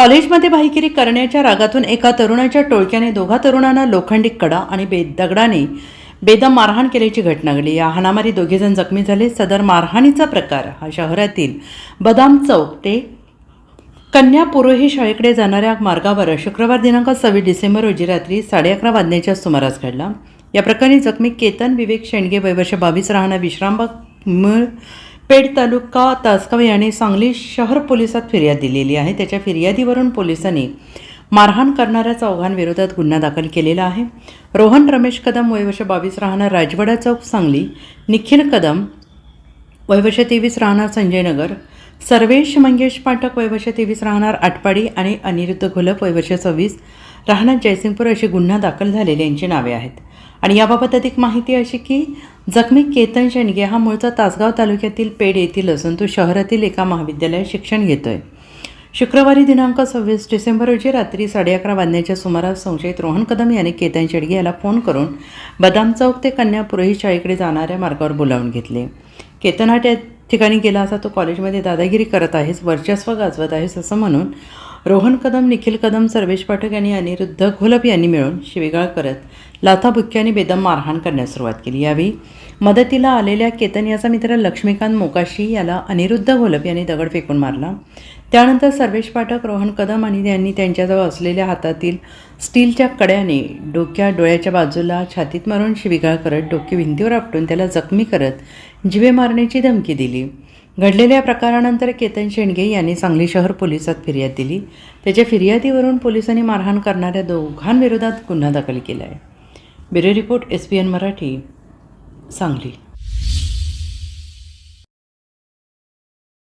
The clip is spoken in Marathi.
कॉलेजमध्ये भाईगिरी करण्याच्या रागातून एका तरुणाच्या टोळक्याने दोघा तरुणांना लोखंडी कडा आणि बे दगडाने बेदम मारहाण केल्याची घटना घडली. या हाणामारी दोघेजण जखमी झाले. सदर मारहाणीचा प्रकार हा शहरातील बदाम चौक ते कन्या पुरोही शाळेकडे जाणाऱ्या मार्गावर शुक्रवार दिनांक सव्वीस डिसेंबर रोजी रात्री साडे अकरा वाजण्याच्या सुमारास घडला. या प्रकरणी जखमी केतन विवेक शेंडगे वयवर्ष बावीस राहणार विश्रामबाग मूळ पेठ तालुका तासगाव याने सांगली शहर पोलिसात फिर्याद दिलेली आहे. त्याच्या फिर्यादीवरून पोलिसांनी मारहाण करणाऱ्या चौघांविरोधात गुन्हा दाखल केलेला आहे. रोहन रमेश कदम वयवर्ष बावीस राहणार राजवाडा चौक सांगली. निखिल कदम वयवर्ष तेवीस राहणार संजयनगर. सर्वेश मंगेश पाठक वयवर्ष तेवीस राहणार आटपाडी आणि अनिरुद्ध घोलप वयवर्ष सव्वीस राहणार जयसिंगपूर अशी गुन्हा दाखल झालेले यांची नावे आहेत. आणि याबाबत अधिक माहिती अशी की जखमी केतन शेंडगे हा मूळचा तासगाव तालुक्यातील पेड येथील असून तो शहरातील एका महाविद्यालयात शिक्षण घेतोय. शुक्रवारी दिनांक सव्वीस डिसेंबर रोजी रात्री साडे अकरा वाजण्याच्या सुमारास संशयित रोहन कदम याने केतन शेडगे याला फोन करून बदाम चौक ते कन्या पुरोहित शाळेकडे जाणाऱ्या मार्गावर बोलावून घेतले. केतन हा त्या ठिकाणी गेला असा तो कॉलेजमध्ये दादागिरी करत आहेस वर्चस्व गाजवत आहेस असं म्हणून रोहन कदम निखिल कदम सर्वेश पाठक यांनी अनिरुद्ध घोलप यांनी मिळून शिवेगाळ करत लाथाबुक्क्याने बेदम मारहाण करण्यास सुरुवात केली. यावेळी मदतीला आलेल्या केतन याचा मित्र लक्ष्मीकांत मोकाशी याला अनिरुद्ध घोलप यांनी दगड फेकून मारला. त्यानंतर सर्वेश पाठक रोहन कदम आणि त्यांनी त्यांच्याजवळ असलेल्या हातातील स्टीलच्या कड्याने डोक्या डोळ्याच्या बाजूला छातीत मारून शिविगाळ करत डोके भिंतीवर आपटून त्याला जखमी करत जिवे मारण्याची धमकी दिली. घडलेल्या प्रकारानंतर केतन शेंडगे यांनी सांगली शहर पोलिसात फिर्याद दिली. त्याच्या फिर्यादीवरून पोलिसांनी मारहाण करणाऱ्या दोघांविरोधात गुन्हा दाखल केला आहे bureau report S P N Marathi Sangli.